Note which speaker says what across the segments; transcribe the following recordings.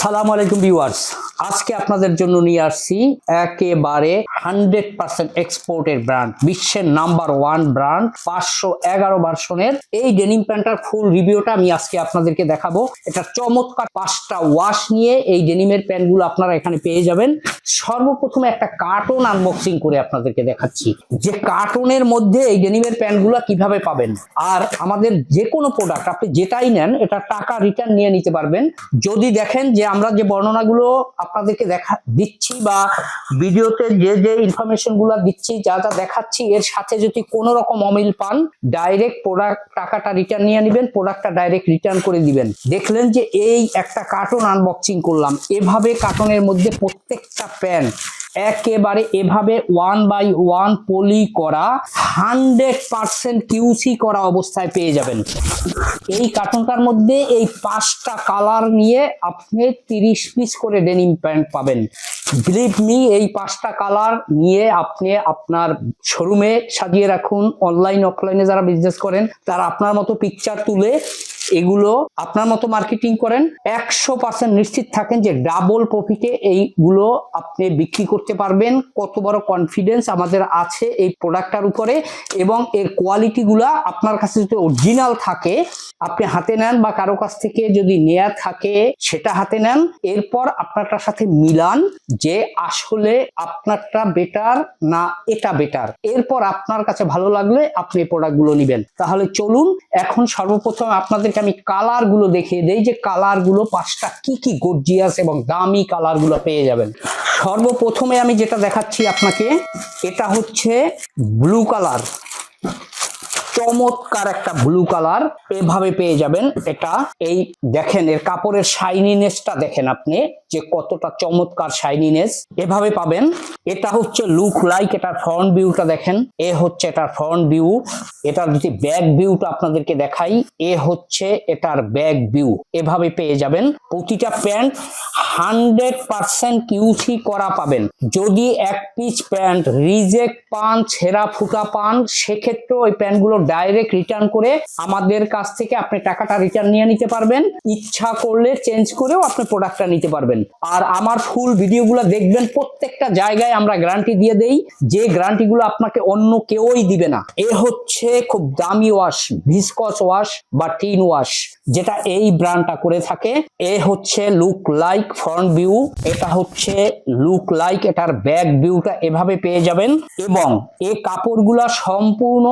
Speaker 1: সালাম আলাইকুম ভিউয়ার্স। আজকে আপনাদের জন্য নিয়ে আসছি একেবারে হান্ড্রেড পার্সেন্ট এক্সপোর্টের ব্র্যান্ড, বিশ্বের নাম্বার ওয়ান ব্র্যান্ড, পাঁচশো এগারো ভার্সনের। এই ডেনিম প্যান্টার ফুল রিভিউটা আমি আজকে আপনাদেরকে দেখাবো। এটা চমৎকার পাঁচটা ওয়াশ নিয়ে এই ডেনিমের প্যান্টগুলো আপনারা এখানে পেয়ে যাবেন। সর্বপ্রথমে একটা কার্টুন আনবক্সিং করে আপনাদেরকে দেখাচ্ছি। যে কার্টুনের মধ্যে এই ডেনিমের প্যান্টগুলো কীভাবে পাবেন। আর আমাদের যে কোনো প্রোডাক্ট আপনি যেটাই নেন, এটা টাকা রিটার্ন নিয়ে নিতে পারবেন। যদি দেখেন যে আমরা যে বর্ণনাগুলো আপনাদেরকে দেখা, দিচ্ছি বা ভিডিওতে যে যে ইনফরমেশন দিচ্ছি, যা যা দেখাচ্ছি, এর সাথে যদি কোনো রকম অমিল পান ডাইরেক্ট প্রোডাক্ট টাকাটা রিটার্ন নিয়ে নেবেন প্রোডাক্টটা ডাইরেক্ট রিটার্ন করে দিবেন। দেখলেন যে এই একটা কার্টুন আনবক্সিং করলাম। এভাবে কার্টুনের মধ্যে প্রত্যেকটা প্যান্ট একেবারে এভাবে ওয়ান বাই ওয়ান পলি করা হান্ড্রেড পার্সেন্ট কিউসি করা অবস্থায় পেয়ে যাবেন। এই কার্টুনটার মধ্যে এই পাঁচটা কালার নিয়ে আপনি তিরিশ পিস করে ডেনিম প্যান্ট পাবেন। বিলিভ মি এই পাঁচটা কালার নিয়ে আপনি আপনার শোরুমে সাজিয়ে রাখুন অনলাইন অফলাইনে যারা বিজনেস করেন, তারা আপনার মতো পিকচার তুলে এগুলো আপনার মতো মার্কেটিং করেন, একশো পার্সেন্ট নিশ্চিত থাকেন যে ডাবল প্রফিটে এইগুলো আপনি বিক্রি করতে পারবেন। কত বড় কনফিডেন্স আমাদের আছে এই প্রোডাক্টটার উপরে এবং এর কোয়ালিটিগুলা আপনার কাছে যদি অরিজিনাল থাকে, আপনি হাতে নেন বা কারও কাছ থেকে যদি নেয়া থাকে, সেটা হাতে নেন। এরপর আপনারটার সাথে মিলান যে আসলে আপনারটা বেটার না এটা বেটার এরপর আপনার কাছে ভালো লাগলে আপনি এই প্রোডাক্টগুলো নেবেন। তাহলে চলুন এখন সর্বপ্রথম আপনাদেরকে আমি কালারগুলো দেখিয়ে দেই যে কালারগুলো পাঁচটা কি কি গর্জিয়াস এবং দামি কালারগুলো পেয়ে যাবেন। সর্বপ্রথমে আমি যেটা দেখাচ্ছি আপনাকে, এটা হচ্ছে ব্লু কালার চমৎকার একটা ব্লু কালার এভাবে পেয়ে যাবেন। এটা এই দেখেন, এর কাপড়ের শাইনিনেসটা দেখেন আপনি, যে কতটা চমৎকার শাইনিনেস এভাবে পাবেন। এটা হচ্ছে লুক লাইক এটার ফ্রন্ট ভিউটা দেখেন। এ হচ্ছে এটার ফ্রন্ট ভিউ এটার যদি ব্যাক ভিউটা আপনাদেরকে দেখাই, এ হচ্ছে এটার ব্যাক ভিউ এভাবে পেয়ে যাবেন। প্রতিটা প্যান্ট হান্ড্রেড পার্সেন্ট কিউসি করা পাবেন। যদি এক পিস প্যান্ট রিজেক্ট পান, ছেঁড়া ফুটা পান সেক্ষেত্রে ওই প্যান্টগুলো ডাইরেক্ট রিটার্ন করে আমাদের কাছ থেকে আপনি টাকাটা রিটার্ন নিয়ে নিতে পারবেন। ইচ্ছা করলে চেঞ্জ করেও আপনি প্রোডাক্টটা নিতে পারবেন। আর আমার ফুল ভিডিওগুলো দেখবেন, প্রত্যেকটা জায়গায় আমরা গ্যারান্টি দিয়ে দেই, যে গ্যারান্টিগুলো আপনাকে অন্য কেউই দিবে না। এ হচ্ছে খুব দামি ওয়াশ ভিসকস ওয়াশ বা টিন ওয়াশ যেটা এই ব্র্যান্ডটা করে থাকে। এ হচ্ছে লুক লাইক ফ্রন্ট ভিউ এটা হচ্ছে লুক লাইক এটার ব্যাক ভিউটা এভাবে পেয়ে যাবেন। এবং এই কাপড়গুলা সম্পূর্ণ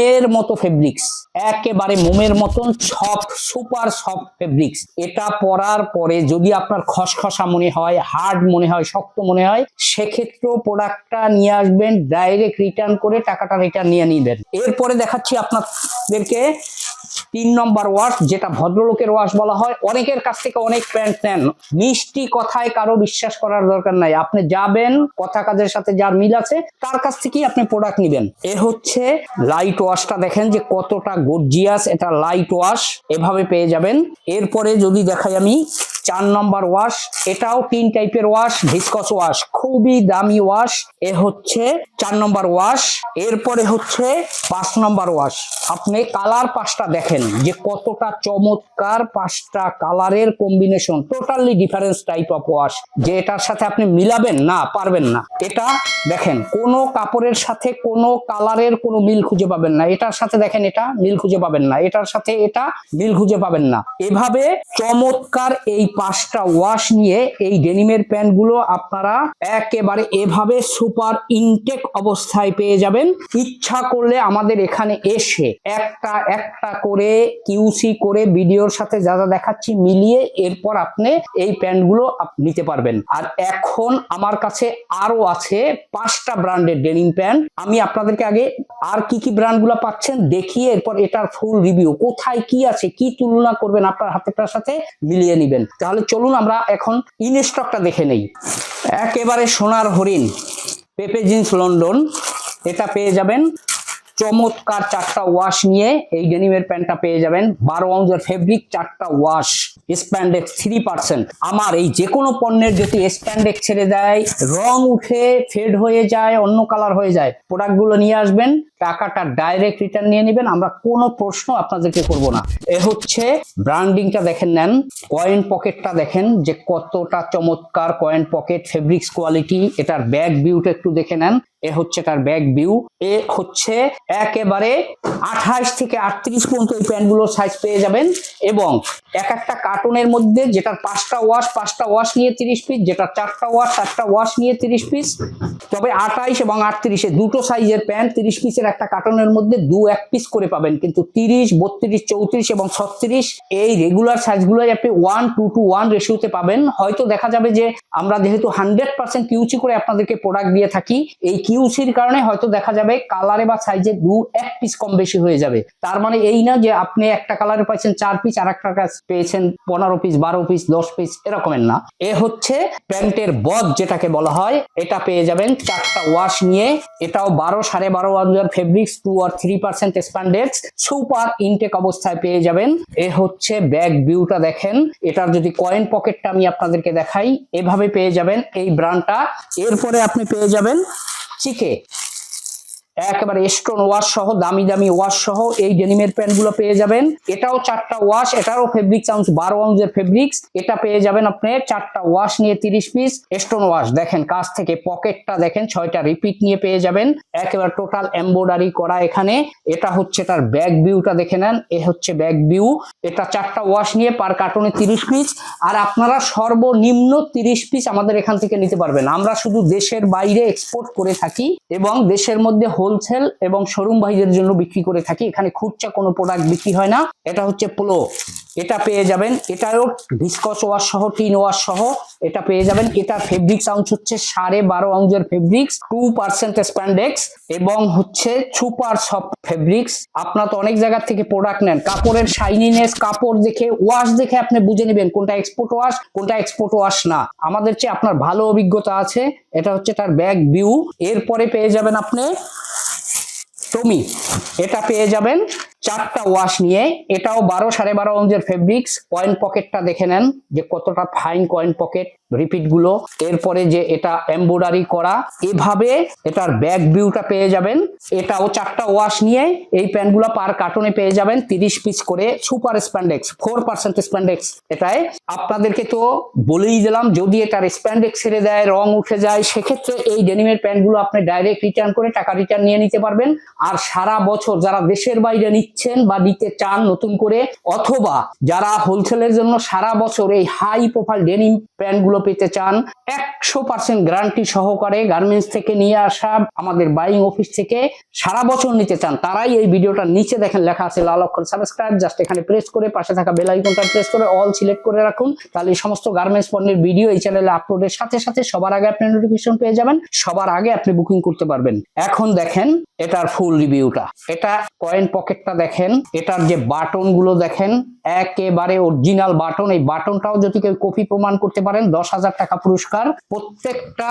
Speaker 1: মোমের মতো ফেব্রিক্স একেবারে মোমের মতন সফট সুপার সফট ফেব্রিক্স এটা পরার পরে যদি আপনার খসখসা মনে হয় হার্ড মনে হয়, শক্ত মনে হয়, সেক্ষেত্রেও প্রোডাক্টটা নিয়ে আসবেন ডাইরেক্ট রিটার্ন করে টাকাটা রিটার্ন নিয়ে নিবেন। এরপরে দেখাচ্ছি আপনাদেরকে তিন নম্বর ওয়াশ যেটা ভদ্রলোকের ওয়াশ বলা হয়। অনেকের কাছ থেকে অনেক প্যান্ট নেন। মিষ্টি কথায় কারও বিশ্বাস করার দরকার নাই। আপনি যাবেন, কথা কাজের সাথে যার মিল আছে, তার কাছ থেকেই আপনি প্রোডাক্ট নেবেন। এ হচ্ছে লাইট ওয়াশটা দেখেন যে কতটা গর্জিয়াস এটা লাইট ওয়াশ এভাবে পেয়ে যাবেন। এরপরে যদি দেখাই আমি, চার নম্বর ওয়াশ এটাও তিন টাইপের ওয়াশ ভিসকস ওয়াশ খুবই দামি ওয়াশ এ হচ্ছে চার নম্বর ওয়াশ এরপরে হচ্ছে পাঁচ নম্বর ওয়াশ আপনি কালার পাঁচটা দেখেন যে কতটা চমৎকার পাঁচটা কালারের combination totally difference type of wash যে এটার সাথে আপনি মিলাবেন না, পারবেন না। এটা দেখেন, কোন কাপড়ের সাথে কোনো কালারের কোনো মিল খুঁজে পাবেন না। এটার সাথে দেখেন, এটা মিল খুঁজে পাবেন না। এটার সাথে এটা মিল খুঁজে পাবেন না। এভাবে চমৎকার এই পাঁচটা ওয়াশ নিয়ে এই ডেনিমের প্যান্টগুলো আপনারা একেবারে এভাবে সুপার ইনটেক অবস্থায় পেয়ে যাবেন। ইচ্ছা করলে আমাদের এখানে এসে একটা একটা করে কিউসি করে, ভিডিওর সাথে যা যা দেখাচ্ছি মিলিয়ে এরপর আপনি এই প্যান্টগুলো নিতে পারবেন। আর এখন আমার কাছে আরও আছে পাঁচটা ব্র্যান্ডের ডেনিম প্যান্ট। আমি আপনাদেরকে আগে আর কি কি ব্র্যান্ডগুলো পাচ্ছেন দেখিয়ে এরপর এটার ফুল রিভিউ। কোথায় কি আছে, কি তুলনা করবেন আপনার হাতেটার সাথে মিলিয়ে নেবেন। তাহলে চলুন আমরা এখন ইন স্টকটা দেখে নেই। একেবারে সোনার হরিণ, পেপে জিন্স লন্ডন। এটা পেয়ে যাবেন চমৎকার চারটা ওয়াশ নিয়ে এই ডেনিমের প্যান্টটা পেয়ে যাবেন। বারো আউন্সের ফেব্রিক চারটা ওয়াশ স্প্যান্ডেক্স থ্রি পার্সেন্ট আমার এই যে কোনো পণ্যের যদি স্প্যান্ডেক ছেড়ে দেয়, রং উঠে ফেড হয়ে যায়, অন্য কালার হয়ে যায় প্রোডাক্টগুলো নিয়ে আসবেন। টাকাটা ডাইরেক্ট রিটার্ন নিয়ে নেবেন, আমরা কোনো প্রশ্ন আপনাদেরকে করব না। এ হচ্ছে ব্র্যান্ডিংটা দেখেন নেন কয়েন পকেটটা দেখেন যে কতটা চমৎকার কয়েন পকেট ফেব্রিক্স কোয়ালিটি এটার ব্যাক ভিউটা একটু দেখে নেন, এ হচ্ছে তার ব্যাক ভিউ এ হচ্ছে একেবারে আঠাশ থেকে আটত্রিশ পর্যন্ত এই প্যান্টগুলোর সাইজ পেয়ে যাবেন এবং এক একটা কার্টুনের মধ্যে যেটার পাঁচটা ওয়াশ পাঁচটা ওয়াশ নিয়ে তিরিশ পিস যেটা চারটা ওয়াশ চারটা ওয়াশ নিয়ে তিরিশ পিস তবে আঠাইশ এবং আটত্রিশে দুটো সাইজের প্যান্ট তিরিশ পিসের একটা কার্টনের মধ্যে দু এক পিস করে পাবেন। কিন্তু তিরিশ, বত্রিশ, চৌত্রিশ এবং ছত্রিশ এই রেগুলার সাইজগুলোই আপনি ওয়ান টু টু ওয়ান রেশিওতে পাবেন। হয়তো দেখা যাবে যে আমরা যেহেতু হান্ড্রেড পার্সেন্ট কিউচি করে আপনাদেরকে প্রোডাক্ট দিয়ে থাকি, এই কিউসির কারণে হয়তো দেখা যাবে কালারে বা সাইজে দু এক পিস কম বেশি হয়ে যাবে। তার মানে এই না যে আপনি একটা কালারে পাইছেন চার পিস আর একটা পেয়েছেন পনেরো পিস বারো পিস দশ পিস এরকমের না। এ হচ্ছে প্যান্টের বদ যেটাকে বলা হয়। এটা পেয়ে যাবেন চারটা ওয়াশ নিয়ে। এটাও বারো, সাড়ে বারো হাজার ফেব্রিক্স টু আর three percent spandex super intact অবস্থায় পেয়ে যাবেন। এ হচ্ছে ব্যাগ ভিউটা দেখেন। এটার যদি কয়েন পকেটটা আমি আপনাদেরকে দেখাই, এভাবে পেয়ে যাবেন এই ব্র্যান্ডটা এরপরে আপনি পেয়ে যাবেন চিকে একেবারে স্টোন ওয়াশ সহ, দামি দামি ওয়াশ সহ এই ডেনিমের প্যান্টগুলো পেয়ে যাবেন। এটাও চারটা ওয়াশ এটারও ফেব্রিক আউন্স বারো আউন্সের ফেব্রিক্স এটা পেয়ে যাবেন আপনি চারটা ওয়াশ নিয়ে তিরিশ পিস স্টোন ওয়াশ দেখেন কাছ থেকে পকেটটা দেখেন, ছয়টা রিপিট নিয়ে পেয়ে যাবেন। একেবারে টোটাল এম্বোডারি করা এখানে। এটা হচ্ছে তার ব্যাক ভিউটা দেখে নেন। এ হচ্ছে ব্যাক ভিউ এটা চারটা ওয়াশ নিয়ে পার কার্টনে তিরিশ পিস আর আপনারা সর্বনিম্ন তিরিশ পিস আমাদের এখান থেকে নিতে পারবেন। আমরা শুধু দেশের বাইরে এক্সপোর্ট করে থাকি এবং দেশের মধ্যে হোলসেল এবং শোরুম ভাইদের জন্য বিক্রি করে থাকি। এখানে খুচরা কোনো প্রোডাক্ট বিক্রি হয় না। এটা হচ্ছে পোলো এটা পেয়ে যাবেন। এটাও ভিসকস ওয়াশ সহ টিন ওয়াশ সহ এটা পেয়ে যাবেন। এটা ফেব্রিক্স আউন্স হচ্ছে সাড়ে বারো আউন্সের ফেব্রিক্স টু পার্সেন্ট স্প্যান্ডেক্স এবং হচ্ছে সুপার সফট ফেব্রিক্স আপনার তো অনেক জায়গা থেকে প্রোডাক্ট নেন। কাপড়ের শাইনিনেস কাপড় দেখে ওয়াশ দেখে আপনি বুঝে নেবেন কোনটা এক্সপোর্ট ওয়াশ কোনটা এক্সপোর্ট ওয়াশ না। আমাদের চেয়ে আপনার ভালো অভিজ্ঞতা আছে। এটা হচ্ছে তার ব্যাক ভিউ এরপরে পেয়ে যাবেন আপনি টমি এটা পেয়ে যাবেন চারটা ওয়াশ নিয়ে। এটাও বারো সাড়ে বারো অঞ্চের ফেব্রিক্স কয়েন পকেটটা দেখে নেন যে কতটা ফাইন কয়েন পকেট রিপিটগুলো এরপরে যে এটা এমব্রয়ডারি করা, এভাবে এটার ব্যাক ভিউটা পেয়ে যাবেন। এটাও চারটা ওয়াশ নিয়ে এই প্যান্টগুলো পার কার্টনে পেয়ে যাবেন তিরিশ পিস করে super spandex four percent spandex এটায়। আপনাদেরকে তো বলেই দিলাম, যদি এটার স্প্যান্ডেক্স ছেড়ে দেয়, রং উঠে যায়, সেক্ষেত্রে এই ডেনিমের প্যান্টগুলো আপনি ডাইরেক্ট রিটার্ন করে টাকা রিটার্ন নিয়ে নিতে পারবেন। আর সারা বছর যারা দেশের বাইরে নিচ্ছেন বা নিতে চান নতুন করে, অথবা যারা হোলসেলের জন্য সারা বছর এই হাই প্রোফাইল ডেনিম প্যান্টগুলো পেতে চান, একশো পার্সেন্ট গ্যারান্টি সহকারে গার্মেন্টস থেকে নিয়ে আসা আমাদের বাইং অফিস থেকে সারা বছর নিতে চান, তারাই এই ভিডিওটা নিচে দেখেন লেখা আছে লাল অক্ষর সাবস্ক্রাইব জাস্ট এখানে প্রেস করে পাশে থাকা বেল আইকনটা প্রেস করে অল সিলেক্ট করে রাখুন, তাহলে সমস্ত গার্মেন্টস পণ্যের ভিডিও এই চ্যানেলে আপলোডের সাথে সাথে সবার আগে আপনি নোটিফিকেশন পেয়ে যাবেন, সবার আগে আপনি বুকিং করতে পারবেন। এখন দেখেন এটার ফুল রিভিউটা এটা কয়েন পকেটটা দেখেন, এটার যে বাটনগুলো দেখেন, একেবারে অরিজিনাল বাটন। এই বাটনটাও যদি কেউ কপি প্রমাণ করতে পারেন, দশ হাজার টাকা পুরস্কার। প্রত্যেকটা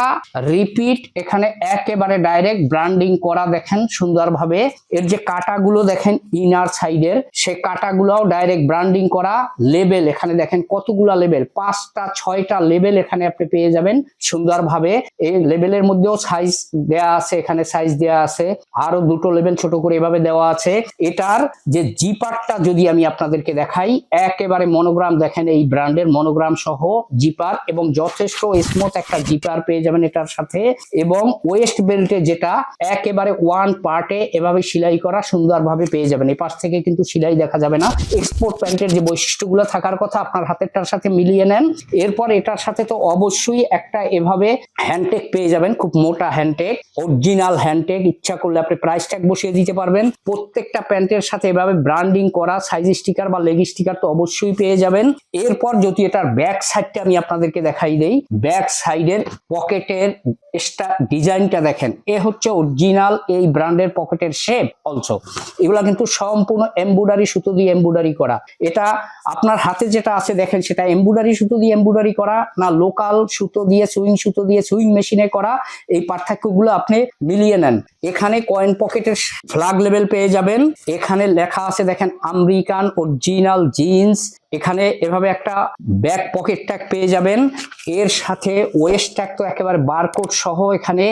Speaker 1: রিপিট এখানে একেবারে ডাইরেক্ট ব্র্যান্ডিং করা দেখেন সুন্দরভাবে। এর যে কাটাগুলো দেখেন ইনার সাইডের সে কাটাগুলোও ডাইরেক্ট ব্র্যান্ডিং করা লেবেল এখানে দেখেন কতগুলা লেবেল পাঁচটা, ছয়টা লেবেল এখানে আপনি পেয়ে যাবেন সুন্দরভাবে। এই লেবেলের মধ্যেও সাইজ দেয়া আছে, এখানে সাইজ দেয়া আছে। আরও দুটো লেভেল ছোট করে এভাবে দেওয়া আছে। এটার যে জিপারটা যদি আমি আপনাদেরকে দেখাই, একেবারে মনোগ্রাম দেখেন এই ব্র্যান্ডের মনোগ্রাম সহ জিপার এবং যথেষ্ট স্মুথ একটা জিপার পেয়ে যাবেন এটার সাথে। এবং ওয়েস্ট বেল্টে যেটা একেবারে ওয়ান পার্টে এভাবে সেলাই করা সুন্দরভাবে পেয়ে যাবেন। এই পাশ থেকে কিন্তু সেলাই দেখা যাবে না। এক্সপোর্ট প্যান্টের যে বৈশিষ্ট্যগুলো থাকার কথা আপনার হাতেরটার সাথে মিলিয়ে নেন। এরপর এটার সাথে তো অবশ্যই একটা এভাবে হ্যান্ডটেক পেয়ে যাবেন। খুব মোটা হ্যান্ডটেক অরিজিনাল হ্যান্ডটেক ইচ্ছা করলে আপনি প্রাইস ট্যাগ বসিয়ে দিতে পারবেন। প্রত্যেকটা প্যান্টের সাথে এভাবে ব্র্যান্ডিং করা সাইজ স্টিকার বা লেগ স্টিকার তো অবশ্যই পেয়ে যাবেন। এরপর যদি এটার ব্যাক সাইডটা আমি আপনাদেরকে দেখাই দেই ব্যাক সাইডের পকেটের ডিজাইনটা দেখেন। এ হচ্ছে অরিজিনাল এই ব্র্যান্ডের পকেটের শেপ অলসো এগুলা কিন্তু সম্পূর্ণ এমব্রয়ডারি সুতো দিয়ে এমব্রয়ডারি করা। এটা আপনার হাতে যেটা আছে দেখেন, সেটা এমব্রয়ডারি সুতো দিয়ে এমব্রয়ডারি করা, না লোকাল সুতো দিয়ে সুইং সুতো দিয়ে সুইং মেশিনে করা। এই পার্থক্যগুলো আপনি মিলিয়ে নেন। এখানে কয়েন পকেটের ফ্ল্যাগ লেভেল পেয়ে যাবেন। এখানে লেখা আছে, দেখেন, আমেরিকান অরিজিনাল জিন্স। এখানে এভাবে একটা ব্যাক পকেট ট্যাগ পেয়ে যাবেন। এর সাথে ওয়েস্ট ট্যাগ তো একেবারে বারকোড সহ এখানে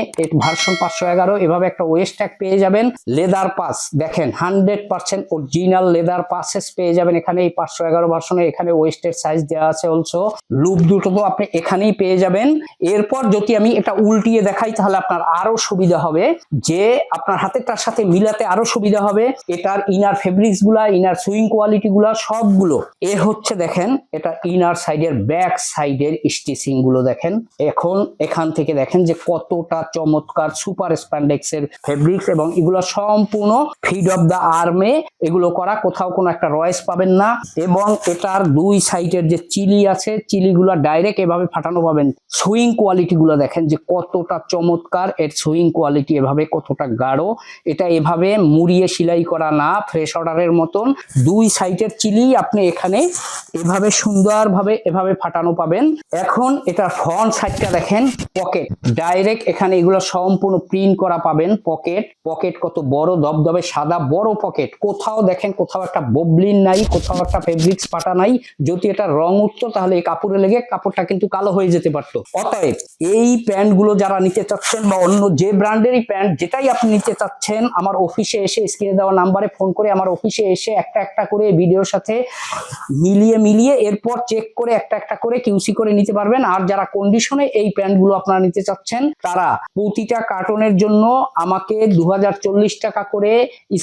Speaker 1: ভার্সন পাঁচশো এগারো। এভাবে একটা ওয়েস্ট ট্যাগ পেয়ে যাবেন। লেদার পাস, দেখেন, hundred percent original leather patches পেয়ে যাবেন এখানে। এই পাঁচশো এগারো ভার্সনে এখানে ওয়েস্টের সাইজ দেওয়া আছে অলসো। লুপ দুটো তো আপনি এখানেই পেয়ে যাবেন। এরপর যদি আমি এটা উল্টিয়ে দেখাই, তাহলে আপনার আরও সুবিধা হবে যে আপনার হাতেরটার সাথে মিলাতে আরও সুবিধা হবে। এটার ইনার ফেব্রিক্সগুলা ইনার সুইং কোয়ালিটি গুলা সবগুলো। এ হচ্ছে দেখেন, এটা ইনার সাইডের ব্যাক সাইডের স্টিচিংগুলো দেখেন। এখন এখান থেকে দেখেন যে কতটা চমৎকার সুপার স্প্যান্ডেক্স এর ফেব্রিক্স এবং এগুলো সম্পূর্ণ ফিড অফ দা আর্মে এগুলো করা। কোথাও কোনো একটা রয়েস পাবেন না। এবং এটার দুই সাইডের যে চিলি আছে চিলি চিলিগুলো ডাইরেক্ট এভাবে ফাটানো পাবেন। সুইং কোয়ালিটি গুলো দেখেন যে কতটা চমৎকার, এর সুইং কোয়ালিটি এভাবে কতটা গাঢ় এটা এভাবে মুড়িয়ে সেলাই করা না ফ্রেশ অর্ডারের মতন। দুই সাইডের চিলি আপনি এখানে এভাবে সুন্দরভাবে এভাবে ফাটানো পাবেন। এখন এটা ফ্রন্ট সাইডটা দেখেন পকেট ডাইরেক্ট এখানে এগুলো সম্পূর্ণ প্রিন্ট করা পাবেন পকেট পকেট কত বড় দবদবে সাদা, বড় পকেট কোথাও দেখেন, কোথাও একটা ববলিন নাই, কোথাও একটা ফেব্রিক্স পাটা নাই। যদি এটা রং উঠতো, তাহলে এই কাপড়ে লেগে কাপড়টা কিন্তু কালো হয়ে যেতে পারতো। অতএব এই প্যান্টগুলো যারা নিতে চাচ্ছেন বা অন্য যে ব্র্যান্ডেরই প্যান্ট, যেটাই আপনি চাচ্ছেন আমার অফিসে এসে স্ক্রিনে দেওয়া নাম্বারে ফোন করে আমার অফিসে এসে একটা একটা করে ভিডিওর সাথে মিলিয়ে মিলিয়ে এরপর চেক করে একটা একটা করে কিউসি করে নিতে পারবেন। আর যারা কন্ডিশনে এই প্যান্টগুলো আপনারা নিতে চাচ্ছেন, তারা প্রতিটা কার্টনের জন্য আমাকে দু হাজার চল্লিশ টাকা করে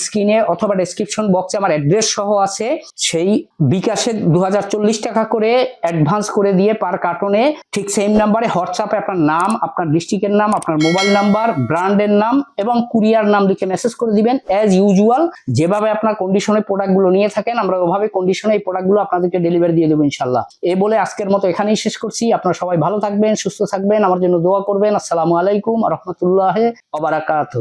Speaker 1: স্ক্রিনে অথবা ডেসক্রিপশন বক্সে আমার অ্যাড্রেস সহ আছে। সেই বিকাশে দু হাজার চল্লিশ টাকা করে অ্যাডভান্স করে দিয়ে পার কার্টনে ঠিক সেম নাম্বারে হোয়াটসঅ্যাপে আপনার নাম, আপনার ডিস্ট্রিক্টের নাম, আপনার মোবাইল নাম্বার ব্র্যান্ডের নাম এবং কুরিয়ার নাম লিখে মেসেজ করে দিবেন অ্যাজ ইউজুয়াল যেভাবে আপনার কন্ডিশনে প্রোডাক্টগুলো নিয়ে থাকেন, আমরা ওভাবে কন্ডিশনে এই প্রোডাক্টগুলো আপনাদেরকে ডেলিভারি দিয়ে দেবো ইনশাল্লাহ এ বলে আজকের মতো এখানেই শেষ করছি। আপনারা সবাই ভালো থাকবেন, সুস্থ থাকবেন, আমার জন্য দোয়া করবেন। আসসালামু আলাইকুম রহমতুল্লাহ অবরাকাত